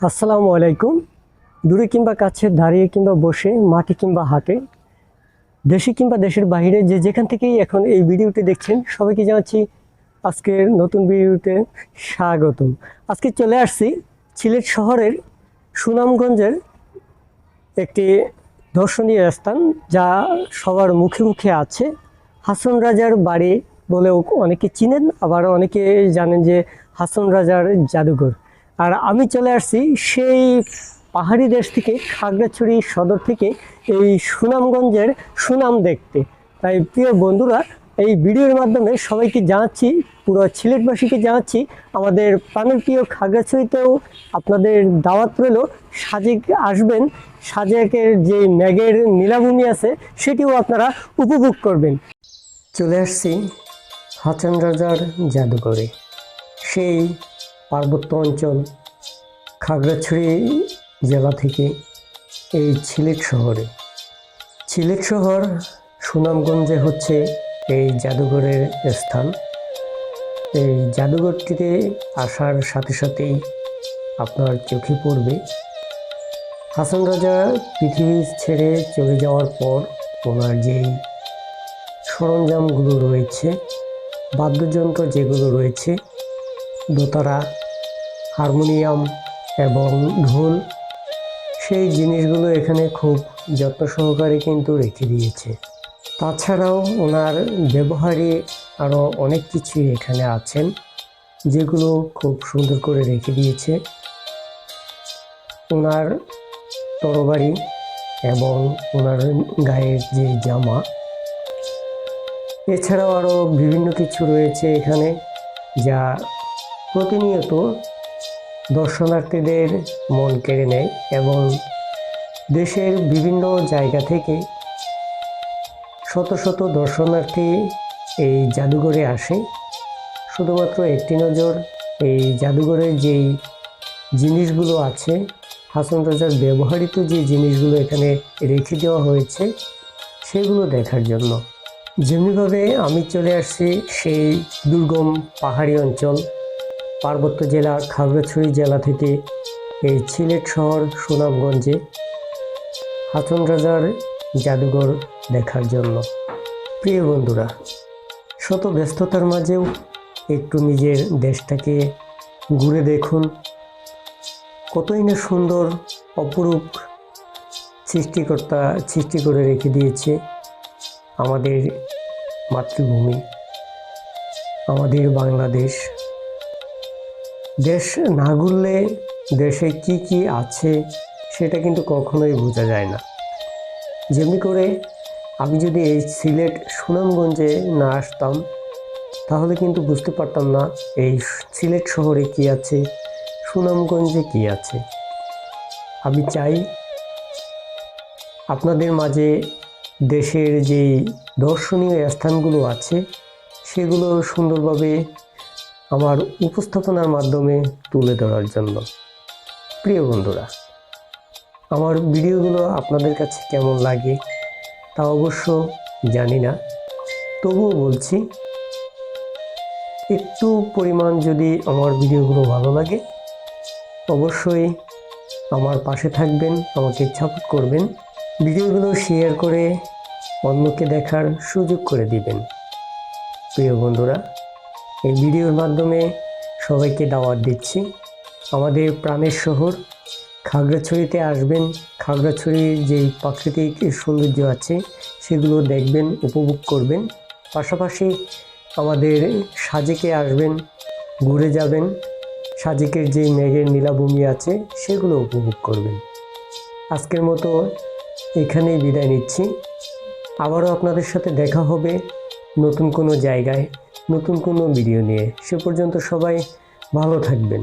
আসসালামু আলাইকুম। দূরে কিংবা কাছে, দাঁড়িয়ে কিংবা বসে, মাঠে কিংবা হাটে, দেশে কিংবা দেশের বাইরে, যে যেখান থেকেই এখন এই ভিডিওটি দেখছেন, সবাইকে জানাচ্ছি আজকের নতুন ভিডিওতে স্বাগতম। আজকে চলে আসছি সিলেট শহরের সুনামগঞ্জের একটি দর্শনীয় স্থান, যা সবার মুখে মুখে আছে। হাসন রাজার বাড়ি বলেও অনেকে চিনেন, আবার অনেকে জানেন যে হাসন রাজার জাদুঘর। আর আমি চলে আসছি সেই পাহাড়ি দেশ থেকে খাগড়াছড়ি সদর থেকে এই সুনামগঞ্জের সুনাম দেখতে। তাই প্রিয় বন্ধুরা, এই ভিডিওর মাধ্যমে সবাইকে জানাচ্ছি, পুরো সিলেটবাসীকে জানাচ্ছি, আমাদের প্রাণের প্রিয় খাগড়াছড়িতেও আপনাদের দাওয়াত রইল, সাজেক আসবেন, সাজেকের যে ম্যাগের নীলাভূমি আছে, সেটিও আপনারা উপভোগ করবেন। চলে আসছি হাসান রাজার জাদুঘরে। সেই পার্বত্য অঞ্চল খাগড়াছড়ি জেলা থেকে এই ছিলেট শহরে। ছিলেট শহর সুনামগঞ্জে হচ্ছে এই জাদুঘরের স্থান। এই জাদুঘরটিতে আসার সাথে সাথেই আপনার চোখে পড়বে হাসান রাজা পৃথিবী ছেড়ে চলে যাওয়ার পর ওনার যেই সরঞ্জামগুলো রয়েছে, বাদ্যযন্ত্র যেগুলো রয়েছে দোতারা, হারমোনিয়াম এবং ঢোল, সেই জিনিসগুলো এখানে খুব যত্ন সহকারে কিন্তু রেখে দিয়েছে। তাছাড়াও ওনার ব্যবহারে আরও অনেক কিছুই এখানে আছেন যেগুলো খুব সুন্দর করে রেখে দিয়েছে। ওনার তরবারি এবং ওনার গায়ের যে জামা। এছাড়াও আরও বিভিন্ন কিছু রয়েছে এখানে, যা প্রতিনিয়ত দর্শনার্থীদের মন কেড়ে নেয় এবং দেশের বিভিন্ন জায়গা থেকে শত শত দর্শনার্থী এই জাদুঘরে আসে। শুধুমাত্র একটি নজর, এই জাদুঘরের যেই জিনিসগুলো আছে, হাসন রাজার ব্যবহৃত যে জিনিসগুলো এখানে রেখে দেওয়া হয়েছে, সেগুলো দেখার জন্য। যেমনিভাবে আমি চলে আসছি সেই দুর্গম পাহাড়ি অঞ্চল পার্বত্য জেলা খাগড়াছড়ি জেলা থেকে এই সিলেট শহর সুনামগঞ্জে হাসন রাজার জাদুঘর দেখার জন্য। প্রিয় বন্ধুরা, শত ব্যস্ততার মাঝেও একটু নিজের দেশটাকে ঘুরে দেখুন। কতই না সুন্দর, অপরূপ সৃষ্টিকর্তা সৃষ্টি করে রেখে দিয়েছে আমাদের মাতৃভূমি, আমাদের বাংলাদেশ। দেশ না ঘুরলে দেশে কি কি আছে সেটা কিন্তু কখনোই বোঝা যায় না। যেমনি করে আমি যদি এই সিলেট সুনামগঞ্জে না আসতাম, তাহলে কিন্তু বুঝতে পারতাম না এই সিলেট শহরে কি আছে, সুনামগঞ্জে কি আছে। আমি চাই আপনাদের মাঝে দেশের যেই দর্শনীয় স্থানগুলো আছে, সেগুলো সুন্দরভাবে আমার উপস্থাপনার মাধ্যমে তুলে ধরার জন্য। প্রিয় বন্ধুরা, আমার ভিডিওগুলো আপনাদের কাছে কেমন লাগে তা অবশ্য জানি না। তবুও বলছি, একটু পরিমাণ যদি আমার ভিডিওগুলো ভালো লাগে, অবশ্যই আমার পাশে থাকবেন, আমাকে সাপোর্ট করবেন, ভিডিওগুলো শেয়ার করে অন্যকে দেখার সুযোগ করে দিবেন। প্রিয় বন্ধুরা এই ভিডিওর মাধ্যমে সবাইকে দাওয়াত দিচ্ছি। আমাদের প্রাণের শহর, খাগড়াছড়িতে আসবেন। খাগড়াছড়ির যেই প্রাকৃতিক সৌন্দর্য আছে, সেগুলো দেখবেন, উপভোগ করবেন। পাশাপাশি আমাদের সাজেকে আসবেন, ঘুরে যাবেন। সাজেকের যেই মেঘের নীলাভূমি আছে, সেগুলো উপভোগ করবেন। আজকের মতো এখানেই বিদায় নিচ্ছি। আবারও আপনাদের সাথে দেখা হবে নতুন কোনো জায়গায়। নতুন কোনো ভিডিও নিয়ে সে পর্যন্ত সবাই ভালো থাকবেন।